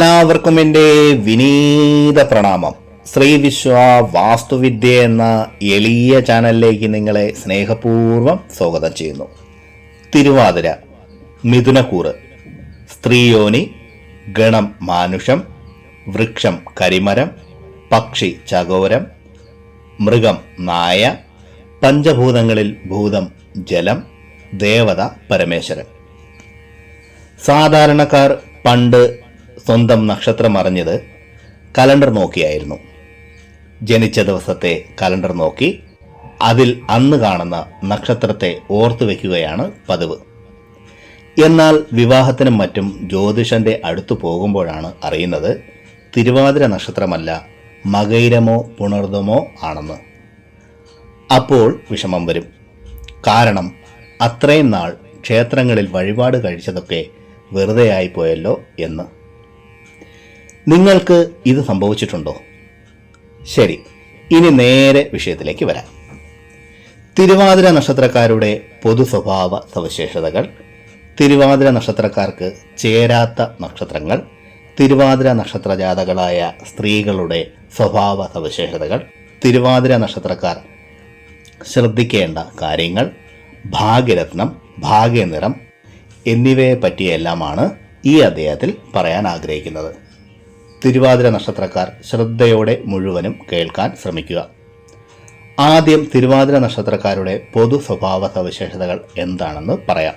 എല്ലാവർക്കും എന്റെ വിനീത പ്രണാമം. ശ്രീ വിശ്വ വാസ്തുവിദ്യ എന്ന എളിയ ചാനലിലേക്ക് നിങ്ങളെ സ്നേഹപൂർവം സ്വാഗതം ചെയ്യുന്നു. തിരുവാതിര മിഥുനക്കൂറ് സ്ത്രീയോനി ഗണം മാനുഷം വൃക്ഷം കരിമരം പക്ഷി ചകോരം മൃഗം നായ പഞ്ചഭൂതങ്ങളിൽ ഭൂതം ജലം ദേവത പരമേശ്വരൻ. സാധാരണക്കാർ പണ്ട് സ്വന്തം നക്ഷത്രം അറിഞ്ഞത് കലണ്ടർ നോക്കിയായിരുന്നു. ജനിച്ച ദിവസത്തെ കലണ്ടർ നോക്കി അതിൽ അന്ന് കാണുന്ന നക്ഷത്രത്തെ ഓർത്തു വയ്ക്കുകയാണ് പതിവ്. എന്നാൽ വിവാഹത്തിനും മറ്റും ജ്യോതിഷന്റെ അടുത്തു പോകുമ്പോഴാണ് അറിയുന്നത് തിരുവാതിര നക്ഷത്രമല്ല മകൈരമോ പുണർദമോ ആണെന്ന്. അപ്പോൾ വിഷമം വരും. കാരണം അത്രയും നാൾ ക്ഷേത്രങ്ങളിൽ വഴിപാട് കഴിച്ചതൊക്കെ വെറുതെയായി പോയല്ലോ എന്ന്. നിങ്ങൾക്ക് ഇത് സംഭവിച്ചിട്ടുണ്ടോ? ശരി ഇനി നേരെ വിഷയത്തിലേക്ക് വരാം. തിരുവാതിര നക്ഷത്രക്കാരുടെ പൊതു സ്വഭാവ സവിശേഷതകൾ തിരുവാതിര നക്ഷത്രക്കാർക്ക് ചേരാത്ത നക്ഷത്രങ്ങൾ തിരുവാതിര നക്ഷത്ര ജാതകളായ സ്ത്രീകളുടെ സ്വഭാവ സവിശേഷതകൾ തിരുവാതിര നക്ഷത്രക്കാർ ശ്രദ്ധിക്കേണ്ട കാര്യങ്ങൾ ഭാഗ്യരത്നം ഭാഗ്യനിറം എന്നിവയെ പറ്റിയെല്ലാമാണ് ഈ അദ്ദേഹത്തിൽ പറയാൻ ആഗ്രഹിക്കുന്നത്. തിരുവാതിര നക്ഷത്രക്കാർ ശ്രദ്ധയോടെ മുഴുവനും കേൾക്കാൻ ശ്രമിക്കുക. ആദ്യം തിരുവാതിര നക്ഷത്രക്കാരുടെ പൊതു സ്വഭാവ സവിശേഷതകൾ എന്താണെന്ന് പറയാം.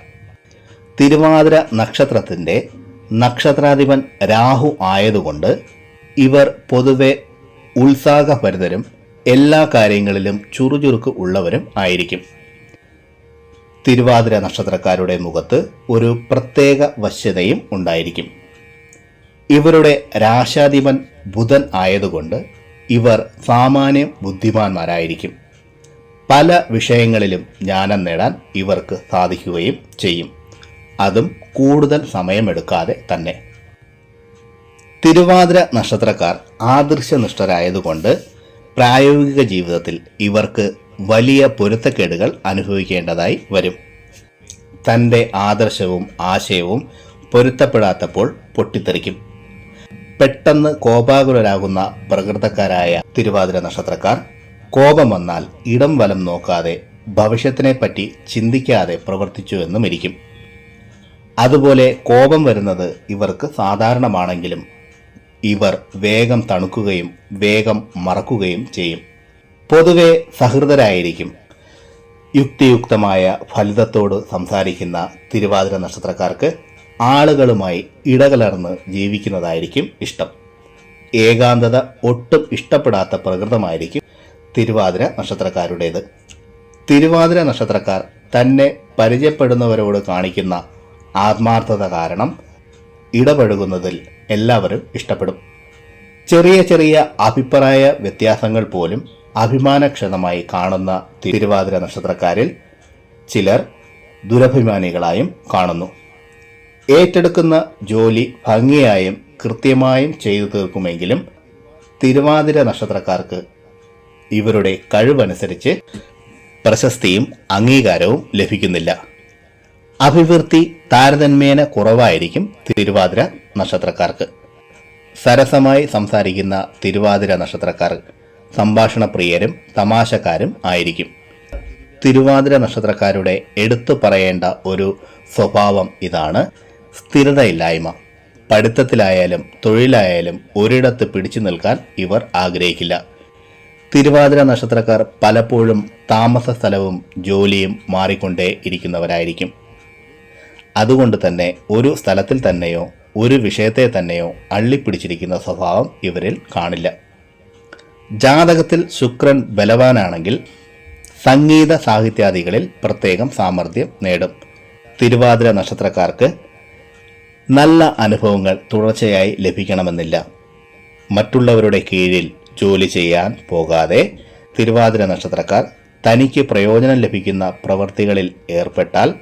തിരുവാതിര നക്ഷത്രത്തിന്റെ നക്ഷത്രാധിപൻ രാഹു ആയതുകൊണ്ട് ഇവർ പൊതുവെ ഉത്സാഹഭരിതരും എല്ലാ കാര്യങ്ങളിലും ചുറുചുറുക്ക് ഉള്ളവരും ആയിരിക്കും. തിരുവാതിര നക്ഷത്രക്കാരുടെ മുഖത്ത് ഒരു പ്രത്യേക വശ്യതയും ഉണ്ടായിരിക്കും. ഇവരുടെ രാശാധിപൻ ബുധൻ ആയതുകൊണ്ട് ഇവർ സാമാന്യം ബുദ്ധിമാന്മാരായിരിക്കും. പല വിഷയങ്ങളിലും ജ്ഞാനം നേടാൻ ഇവർക്ക് സാധിക്കുകയും ചെയ്യും. അതും കൂടുതൽ സമയമെടുക്കാതെ തന്നെ. തിരുവാതിര നക്ഷത്രക്കാർ ആദർശനിഷ്ഠരായതുകൊണ്ട് പ്രായോഗിക ജീവിതത്തിൽ ഇവർക്ക് വലിയ പൊരുത്തക്കേടുകൾ അനുഭവിക്കേണ്ടതായി വരും. തന്റെ ആദർശവും ആശയവും പൊരുത്തപ്പെടാത്തപ്പോൾ പൊട്ടിത്തെറിക്കും. പെട്ടെന്ന് കോപാകുലരാകുന്ന പ്രകൃതക്കാരായ തിരുവാതിര നക്ഷത്രക്കാർ കോപം വന്നാൽ ഇടം വലം നോക്കാതെ ഭവിഷ്യത്തിനെപ്പറ്റി ചിന്തിക്കാതെ പ്രവർത്തിച്ചു പ്രവർത്തിച്ചുവെന്നും ഇരിക്കും അതുപോലെ കോപം വരുന്നത് ഇവർക്ക് സാധാരണമാണെങ്കിലും ഇവർ വേഗം തണുക്കുകയും വേഗം മറക്കുകയും ചെയ്യും. പൊതുവെ സഹൃദരായിരിക്കും. യുക്തിയുക്തമായ ഫലിതത്തോട് സംസാരിക്കുന്ന തിരുവാതിര നക്ഷത്രക്കാർക്ക് ആളുകളുമായി ഇടകലർന്ന് ജീവിക്കുന്നതായിരിക്കും ഇഷ്ടം. ഏകാന്തത ഒട്ടും ഇഷ്ടപ്പെടാത്ത പ്രകൃതമായിരിക്കും തിരുവാതിര നക്ഷത്രക്കാരുടേത്. തിരുവാതിര നക്ഷത്രക്കാർ തന്നെ പരിചയപ്പെടുന്നവരോട് കാണിക്കുന്ന ആത്മാർത്ഥത കാരണം ഇടപഴകുന്നതിൽ എല്ലാവരും ഇഷ്ടപ്പെടും. ചെറിയ ചെറിയ അഭിപ്രായ വ്യത്യാസങ്ങൾ പോലും അഭിമാനക്ഷതമായി കാണുന്ന തിരുവാതിര നക്ഷത്രക്കാരിൽ ചിലർ ദുരഭിമാനികളായും കാണുന്നു. ഏറ്റെടുക്കുന്ന ജോലി ഭംഗിയായും കൃത്യമായും ചെയ്തു തീർക്കുമെങ്കിലും തിരുവാതിര നക്ഷത്രക്കാർക്ക് ഇവരുടെ കഴിവനുസരിച്ച് പ്രശസ്തിയും അംഗീകാരവും ലഭിക്കുന്നില്ല. അഭിവൃദ്ധി താരതമ്യേന കുറവായിരിക്കും തിരുവാതിര നക്ഷത്രക്കാർക്ക്. സരസമായി സംസാരിക്കുന്ന തിരുവാതിര നക്ഷത്രക്കാർ സംഭാഷണപ്രിയരും തമാശക്കാരും ആയിരിക്കും. തിരുവാതിര നക്ഷത്രക്കാരുടെ എടുത്തു പറയേണ്ട ഒരു സ്വഭാവം ഇതാണ്. സ്ഥിരതയില്ലായ്മ. പഠിത്തത്തിലായാലും തൊഴിലായാലും ഒരിടത്ത് പിടിച്ചു നിൽക്കാൻ ഇവർ ആഗ്രഹിക്കില്ല. തിരുവാതിര നക്ഷത്രക്കാർ പലപ്പോഴും താമസ സ്ഥലവും ജോലിയും മാറിക്കൊണ്ടേ ഇരിക്കുന്നവരായിരിക്കും. അതുകൊണ്ട് തന്നെ ഒരു സ്ഥലത്തിൽ തന്നെയോ ഒരു വിഷയത്തെ തന്നെയോ അള്ളിപ്പിടിച്ചിരിക്കുന്ന സ്വഭാവം ഇവരിൽ കാണില്ല. ജാതകത്തിൽ ശുക്രൻ ബലവാനാണെങ്കിൽ സംഗീത സാഹിത്യാദികളിൽ പ്രത്യേകം സാമർഥ്യം നേടും. തിരുവാതിര നക്ഷത്രക്കാർക്ക് നല്ല അനുഭവങ്ങൾ തുടർച്ചയായി ലഭിക്കണമെന്നില്ല. മറ്റുള്ളവരുടെ കീഴിൽ ജോലി ചെയ്യാൻ പോകാതെ തിരുവാതിര നക്ഷത്രക്കാർ തനിക്ക് പ്രയോജനം ലഭിക്കുന്ന പ്രവൃത്തികളിൽ ഏർപ്പെട്ടാൽ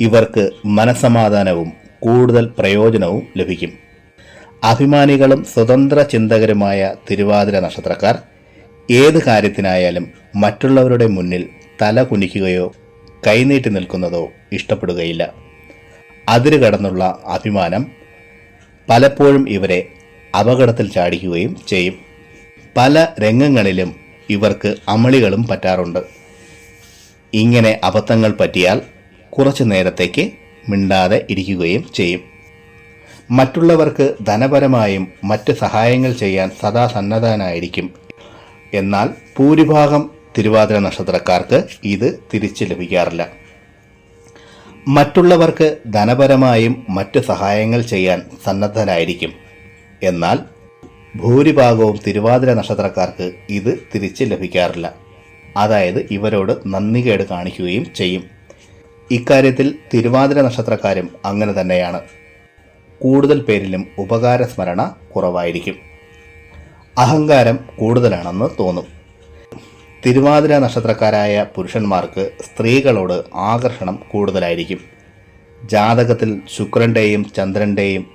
ഇവർക്ക് മനസമാധാനവും കൂടുതൽ പ്രയോജനവും ലഭിക്കും. അഭിമാനികളും സ്വതന്ത്ര ചിന്തകരുമായ തിരുവാതിര നക്ഷത്രക്കാർ ഏത് കാര്യത്തിനായാലും മറ്റുള്ളവരുടെ മുന്നിൽ തല കുനിക്കുകയോ കൈനീട്ടി നിൽക്കുന്നതോ ഇഷ്ടപ്പെടുകയില്ല. അതിര് കടന്നുള്ള അഭിമാനം പലപ്പോഴും ഇവരെ അപകടത്തിൽ ചാടിക്കുകയും ചെയ്യും. പല രംഗങ്ങളിലും ഇവർക്ക് അമളികളും പറ്റാറുണ്ട്. ഇങ്ങനെ അബദ്ധങ്ങൾ പറ്റിയാൽ കുറച്ചു നേരത്തേക്ക് മിണ്ടാതെ ഇരിക്കുകയും ചെയ്യും. മറ്റുള്ളവർക്ക് ധനപരമായും മറ്റ് സഹായങ്ങൾ ചെയ്യാൻ സദാ സന്നദ്ധനായിരിക്കും. എന്നാൽ ഭൂരിഭാഗം തിരുവാതിര നക്ഷത്രക്കാർക്ക് ഇത് തിരിച്ചു ലഭിക്കാറില്ല. മറ്റുള്ളവർക്ക് ധനപരമായും മറ്റ് സഹായങ്ങൾ ചെയ്യാൻ സന്നദ്ധനായിരിക്കും. എന്നാൽ ഭൂരിഭാഗവും തിരുവാതിര നക്ഷത്രക്കാർക്ക് ഇത് തിരിച്ച് ലഭിക്കാറില്ല. അതായത് ഇവരോട് നന്ദികേട് കാണിക്കുകയും ചെയ്യും. ഇക്കാര്യത്തിൽ തിരുവാതിര നക്ഷത്രക്കാരും അങ്ങനെ തന്നെയാണ്. കൂടുതൽ പേരിലും ഉപകാര സ്മരണ കുറവായിരിക്കും. അഹങ്കാരം കൂടുതലാണെന്ന് തോന്നും. തിരുവാതിര നക്ഷത്രക്കാരായ പുരുഷന്മാർക്ക് സ്ത്രീകളോട് ആകർഷണം കൂടുതലായിരിക്കും. ജാതകത്തിൽ ശുക്രന്റെയും ചന്ദ്രന്റെയും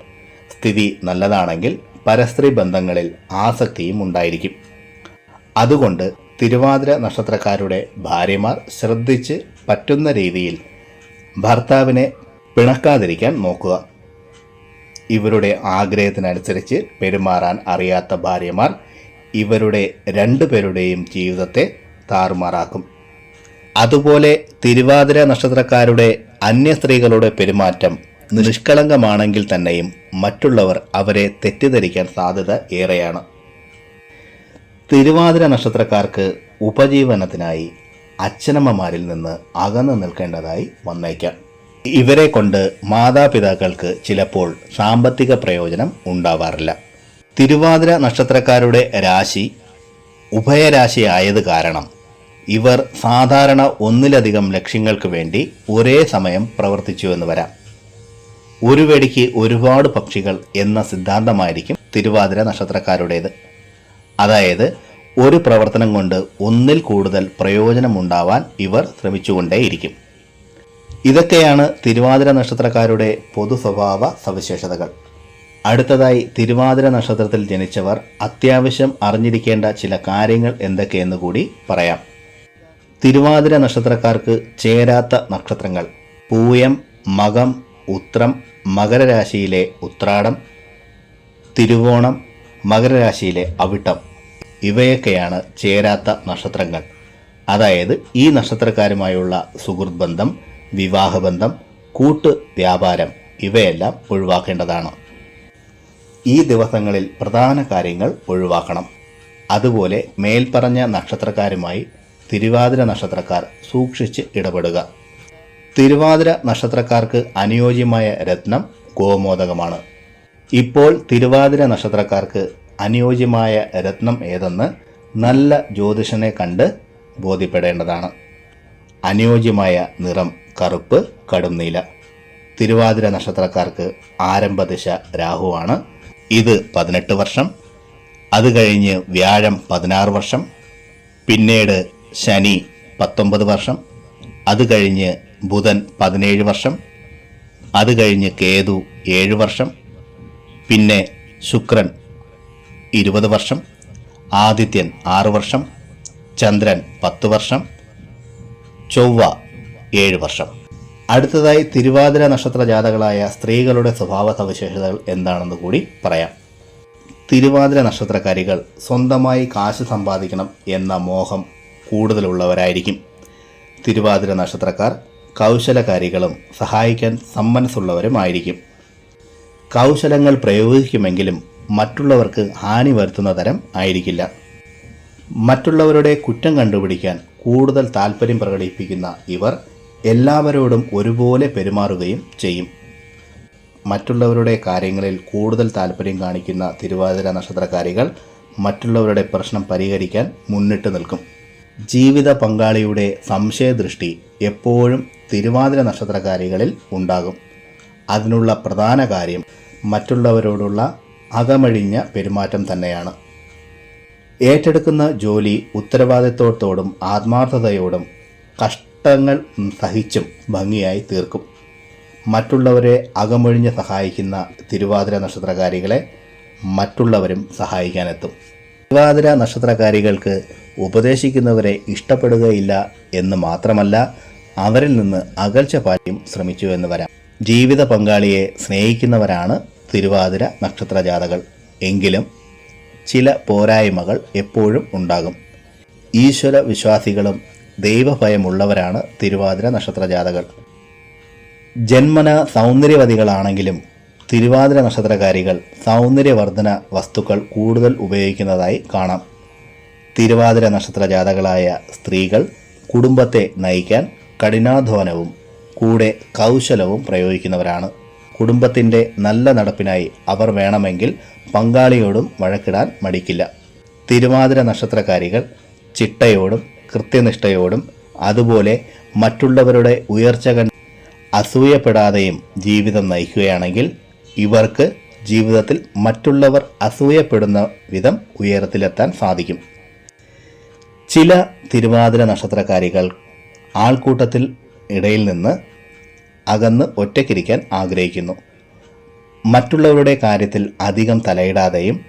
സ്ഥിതി നല്ലതാണെങ്കിൽ പരസ്ത്രീ ബന്ധങ്ങളിൽ ആസക്തിയും ഉണ്ടായിരിക്കും. അതുകൊണ്ട് തിരുവാതിര നക്ഷത്രക്കാരുടെ ഭാര്യമാർ ശ്രദ്ധിച്ച് പറ്റുന്ന രീതിയിൽ ഭർത്താവിനെ പിണക്കാതിരിക്കാൻ നോക്കുക. ഇവരുടെ ആഗ്രഹത്തിനനുസരിച്ച് പെരുമാറാൻ അറിയാത്ത ഭാര്യമാർ ഇവരുടെ രണ്ടുപേരുടെയും ജീവിതത്തെ താറുമാറാക്കും. അതുപോലെ തിരുവാതിര നക്ഷത്രക്കാരുടെ അന്യ സ്ത്രീകളുടെ പെരുമാറ്റം നിഷ്കളങ്കമാണെങ്കിൽ തന്നെയും മറ്റുള്ളവർ അവരെ തെറ്റിദ്ധരിക്കാൻ സാധ്യത ഏറെയാണ്. തിരുവാതിര നക്ഷത്രക്കാർക്ക് ഉപജീവനത്തിനായി അച്ഛനമ്മമാരിൽ നിന്ന് അകന്നു നിൽക്കേണ്ടതായി വന്നേക്കാം. ഇവരെ കൊണ്ട് മാതാപിതാക്കൾക്ക് ചിലപ്പോൾ സാമ്പത്തിക പ്രയോജനം ഉണ്ടാവാറില്ല. തിരുവാതിര നക്ഷത്രക്കാരുടെ രാശി ഉഭയരാശി ആയത് കാരണം ഇവർ സാധാരണ ഒന്നിലധികം ലക്ഷ്യങ്ങൾക്ക് വേണ്ടി ഒരേ സമയം പ്രവർത്തിച്ചു എന്ന് വരാം. ഒരു വെടിക്ക് ഒരുപാട് പക്ഷികൾ എന്ന സിദ്ധാന്തമായിരിക്കും തിരുവാതിര നക്ഷത്രക്കാരുടേത്. അതായത് ഒരു പ്രവർത്തനം കൊണ്ട് ഒന്നിൽ കൂടുതൽ പ്രയോജനമുണ്ടാവാൻ ഇവർ ശ്രമിച്ചുകൊണ്ടേയിരിക്കും. ഇതൊക്കെയാണ് തിരുവാതിര നക്ഷത്രക്കാരുടെ പൊതു സ്വഭാവ സവിശേഷതകൾ. അടുത്തതായി തിരുവാതിര നക്ഷത്രത്തിൽ ജനിച്ചവർ അത്യാവശ്യം അറിഞ്ഞിരിക്കേണ്ട ചില കാര്യങ്ങൾ എന്തൊക്കെയെന്ന് കൂടി പറയാം. തിരുവാതിര നക്ഷത്രക്കാർക്ക് ചേരാത്ത നക്ഷത്രങ്ങൾ. പൂയം മകം ഉത്രം മകരരാശിയിലെ ഉത്രാടം തിരുവോണം മകരരാശിയിലെ അവിട്ടം. ഇവയൊക്കെയാണ് ചേരാത്ത നക്ഷത്രങ്ങൾ. അതായത് ഈ നക്ഷത്രക്കാരുമായുള്ള സുഹൃത്ത് ബന്ധം വിവാഹബന്ധം കൂട്ട് വ്യാപാരം ഇവയെല്ലാം ഒഴിവാക്കേണ്ടതാണ്. ഈ ദിവസങ്ങളിൽ പ്രധാന കാര്യങ്ങൾ ഒഴിവാക്കണം. അതുപോലെ മേൽപ്പറഞ്ഞ നക്ഷത്രക്കാരുമായി തിരുവാതിര നക്ഷത്രക്കാർ സൂക്ഷിച്ച് ഇടപെടുക. തിരുവാതിര നക്ഷത്രക്കാർക്ക് അനുയോജ്യമായ രത്നം ഗോമോദകമാണ്. ഇപ്പോൾ തിരുവാതിര നക്ഷത്രക്കാർക്ക് അനുയോജ്യമായ രത്നം ഏതെന്ന് നല്ല ജ്യോതിഷനെ കണ്ട് ബോധ്യപ്പെടേണ്ടതാണ്. അനുയോജ്യമായ നിറം കറുപ്പ് കടുംനീല തിരുവാതിര നക്ഷത്രക്കാർക്ക് ആരംഭദിശ രാഹുവാണ്. ഇത് പതിനെട്ട് വർഷം അത് കഴിഞ്ഞ് വ്യാഴം പതിനാറ് വർഷം പിന്നീട് ശനി പത്തൊമ്പത് വർഷം അത് കഴിഞ്ഞ് ബുധൻ പതിനേഴ് വർഷം അത് കഴിഞ്ഞ് കേതു ഏഴ് വർഷം പിന്നെ ശുക്രൻ ഇരുപത് വർഷം ആദിത്യൻ ആറ് വർഷം ചന്ദ്രൻ പത്ത് വർഷം ചൊവ്വ ഏഴ് വർഷം. അടുത്തതായി തിരുവാതിര നക്ഷത്ര ജാതകളായ സ്ത്രീകളുടെ സ്വഭാവ സവിശേഷതകൾ എന്താണെന്ന് കൂടി പറയാം. തിരുവാതിര നക്ഷത്രക്കാരികൾ സ്വന്തമായി കാശ് സമ്പാദിക്കണം എന്ന മോഹം കൂടുതലുള്ളവരായിരിക്കും. തിരുവാതിര നക്ഷത്രക്കാർ കൗശലകാരികളും സഹായിക്കാൻ സമ്മനസ്സുള്ളവരുമായിരിക്കും. കൗശലങ്ങൾ പ്രയോഗിക്കുമെങ്കിലും മറ്റുള്ളവർക്ക് ഹാനി വരുത്തുന്ന തരം ആയിരിക്കില്ല. മറ്റുള്ളവരുടെ കുറ്റം കണ്ടുപിടിക്കാൻ കൂടുതൽ താല്പര്യം പ്രകടിപ്പിക്കുന്ന ഇവർ എല്ലാവരോടും ഒരുപോലെ പെരുമാറുകയും ചെയ്യും. മറ്റുള്ളവരുടെ കാര്യങ്ങളിൽ കൂടുതൽ താല്പര്യം കാണിക്കുന്ന തിരുവാതിര നക്ഷത്രക്കാരികൾ മറ്റുള്ളവരുടെ പ്രശ്നം പരിഹരിക്കാൻ മുന്നിട്ട് നിൽക്കും. ജീവിത പങ്കാളിയുടെ സംശയദൃഷ്ടി എപ്പോഴും തിരുവാതിര നക്ഷത്രക്കാരികളിൽ ഉണ്ടാകും. അതിനുള്ള പ്രധാന കാര്യം മറ്റുള്ളവരോടുള്ള അകമഴിഞ്ഞ പെരുമാറ്റം തന്നെയാണ്. ഏറ്റെടുക്കുന്ന ജോലി ഉത്തരവാദിത്വത്തോടും ആത്മാർത്ഥതയോടും കഷ്ടങ്ങൾ സഹിച്ചും ഭംഗിയായി തീർക്കും. മറ്റുള്ളവരെ അകമൊഴിഞ്ഞ് സഹായിക്കുന്ന തിരുവാതിര നക്ഷത്രകാരികളെ മറ്റുള്ളവരും സഹായിക്കാനെത്തും. തിരുവാതിര നക്ഷത്രകാരികൾക്ക് ഉപദേശിക്കുന്നവരെ ഇഷ്ടപ്പെടുകയില്ല എന്ന് മാത്രമല്ല അവരിൽ നിന്ന് അകൽച്ച പാലിയും ശ്രമിച്ചു എന്ന് വരാം. ജീവിത പങ്കാളിയെ സ്നേഹിക്കുന്നവരാണ് തിരുവാതിര നക്ഷത്ര ജാതകൾ എങ്കിലും ചില പോരായ്മകൾ എപ്പോഴും ഉണ്ടാകും. ഈശ്വര വിശ്വാസികളും ദൈവഭയമുള്ളവരാണ് തിരുവാതിര നക്ഷത്ര ജാതകൾ ജന്മന സൗന്ദര്യവതികളാണെങ്കിലും തിരുവാതിര നക്ഷത്രകാരികൾ സൗന്ദര്യവർദ്ധന വസ്തുക്കൾ കൂടുതൽ ഉപയോഗിക്കുന്നതായി കാണാം. തിരുവാതിര നക്ഷത്ര ജാതകളായ സ്ത്രീകൾ കുടുംബത്തെ നയിക്കാൻ കഠിനാധ്വാനവും കൂടെ കൗശലവും പ്രയോഗിക്കുന്നവരാണ്. കുടുംബത്തിന്റെ നല്ല നടപ്പിനായി അവർ വേണമെങ്കിൽ പങ്കാളിയോടും വഴക്കിടാൻ മടിക്കില്ല. തിരുവാതിര നക്ഷത്രകാരികൾ ചിട്ടയോടും കൃത്യനിഷ്ഠയോടും അതുപോലെ മറ്റുള്ളവരുടെ ഉയർച്ച കണ്ട് അസൂയപ്പെടാതെയും ജീവിതം നയിക്കുകയാണെങ്കിൽ ഇവർക്ക് ജീവിതത്തിൽ മറ്റുള്ളവർ അസൂയപ്പെടുന്ന വിധം ഉയരത്തിലെത്താൻ സാധിക്കും. ചില തിരുവാതിര നക്ഷത്രക്കാരികൾ ആൾക്കൂട്ടത്തിൽ ഇടയിൽ നിന്ന് അകന്ന് ഒറ്റയ്ക്കിരിക്കാൻ ആഗ്രഹിക്കുന്നു. മറ്റുള്ളവരുടെ കാര്യത്തിൽ അധികം തലയിടാതെയും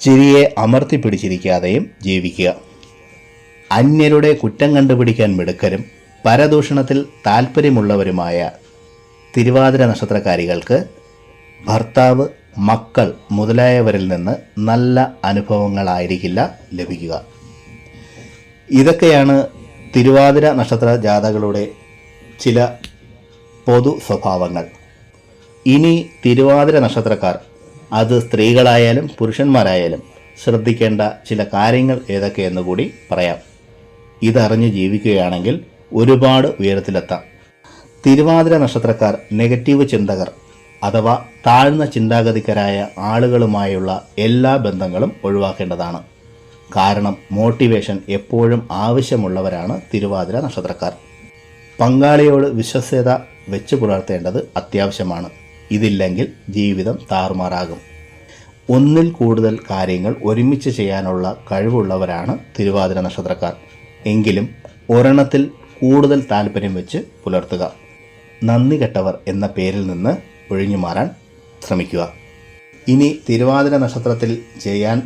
ചിരിയെ അമർത്തി പിടിച്ചിരിക്കാതെയും ജീവിക്കുക. അന്യരുടെ കുറ്റം കണ്ടുപിടിക്കാൻ മിടുക്കരും പരദൂഷണത്തിൽ താൽപ്പര്യമുള്ളവരുമായ തിരുവാതിര നക്ഷത്രക്കാരികൾക്ക് ഭർത്താവ് മക്കൾ മുതലായവരിൽ നിന്ന് നല്ല അനുഭവങ്ങളായിരിക്കില്ല ലഭിക്കുക. ഇതൊക്കെയാണ് തിരുവാതിര നക്ഷത്ര ജാഥകളുടെ ചില പൊതു സ്വഭാവങ്ങൾ. ഇനി തിരുവാതിര നക്ഷത്രക്കാർ അത് സ്ത്രീകളായാലും പുരുഷന്മാരായാലും ശ്രദ്ധിക്കേണ്ട ചില കാര്യങ്ങൾ ഏതൊക്കെയെന്ന് കൂടി പറയാം. ഇതറിഞ്ഞ് ജീവിക്കുകയാണെങ്കിൽ ഒരുപാട് ഉയരത്തിലെത്താം. തിരുവാതിര നക്ഷത്രക്കാർ നെഗറ്റീവ് ചിന്തകർ അഥവാ താഴ്ന്ന ചിന്താഗതിക്കരായ ആളുകളുമായുള്ള എല്ലാ ബന്ധങ്ങളും ഒഴിവാക്കേണ്ടതാണ്. കാരണം മോട്ടിവേഷൻ എപ്പോഴും ആവശ്യമുള്ളവരാണ് തിരുവാതിര നക്ഷത്രക്കാർ. പങ്കാളിയോട് വിശ്വസ്യത വെച്ച് പുലർത്തേണ്ടത് അത്യാവശ്യമാണ്. ഇതില്ലെങ്കിൽ ജീവിതം താറുമാറാകും. ഒന്നിൽ കൂടുതൽ കാര്യങ്ങൾ ഒരുമിച്ച് ചെയ്യാനുള്ള കഴിവുള്ളവരാണ് തിരുവാതിര നക്ഷത്രക്കാർ. എങ്കിലും ഒരെണ്ണത്തിൽ കൂടുതൽ താല്പര്യം വെച്ച് പുലർത്തുക. നന്ദി കെട്ടവർ എന്ന പേരിൽ നിന്ന് ഒഴിഞ്ഞു മാറാൻ ശ്രമിക്കുക. ഇനി തിരുവാതിര നക്ഷത്രത്തിൽ ചെയ്യാൻ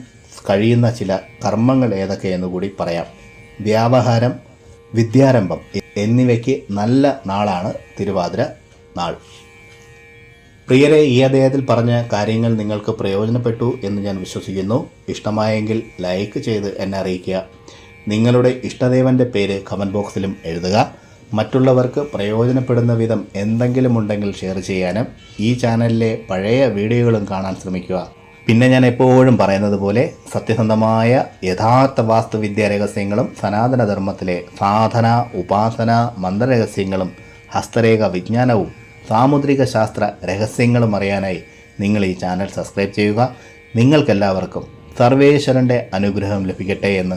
കഴിയുന്ന ചില കർമ്മങ്ങൾ ഏതൊക്കെയെന്ന് കൂടി പറയാം. വ്യാപാരം വിദ്യാരംഭം എന്നിവയ്ക്ക് നല്ല നാളാണ് തിരുവാതിര നാൾ. പ്രിയരെ ഈ അദ്ദേഹത്തിൽ പറഞ്ഞ കാര്യങ്ങൾ നിങ്ങൾക്ക് പ്രയോജനപ്പെട്ടു എന്ന് ഞാൻ വിശ്വസിക്കുന്നു. ഇഷ്ടമായെങ്കിൽ ലൈക്ക് ചെയ്ത് എന്നെ അറിയിക്കുക. നിങ്ങളുടെ ഇഷ്ടദേവന്റെ പേര് കമന്റ് ബോക്സിലും എഴുതുക. മറ്റുള്ളവർക്ക് പ്രയോജനപ്പെടുന്ന വിധം എന്തെങ്കിലും ഉണ്ടെങ്കിൽ ഷെയർ ചെയ്യാനും ഈ ചാനലിലെ പഴയ വീഡിയോകളും കാണാൻ ശ്രമിക്കുക. പിന്നെ ഞാൻ എപ്പോഴും പറയുന്നത് പോലെ സത്യസന്ധമായ യഥാർത്ഥ വാസ്തുവിദ്യ രഹസ്യങ്ങളും സനാതനധർമ്മത്തിലെ സാധന ഉപാസന മന്ത്രരഹസ്യങ്ങളും ഹസ്തരേഖ വിജ്ഞാനവും സാമുദ്രിക ശാസ്ത്ര രഹസ്യങ്ങളും അറിയാനായി നിങ്ങൾ ഈ ചാനൽ സബ്സ്ക്രൈബ് ചെയ്യുക. നിങ്ങൾക്കെല്ലാവർക്കും സർവേശ്വരന്റെ അനുഗ്രഹം ലഭിക്കട്ടെ എന്ന്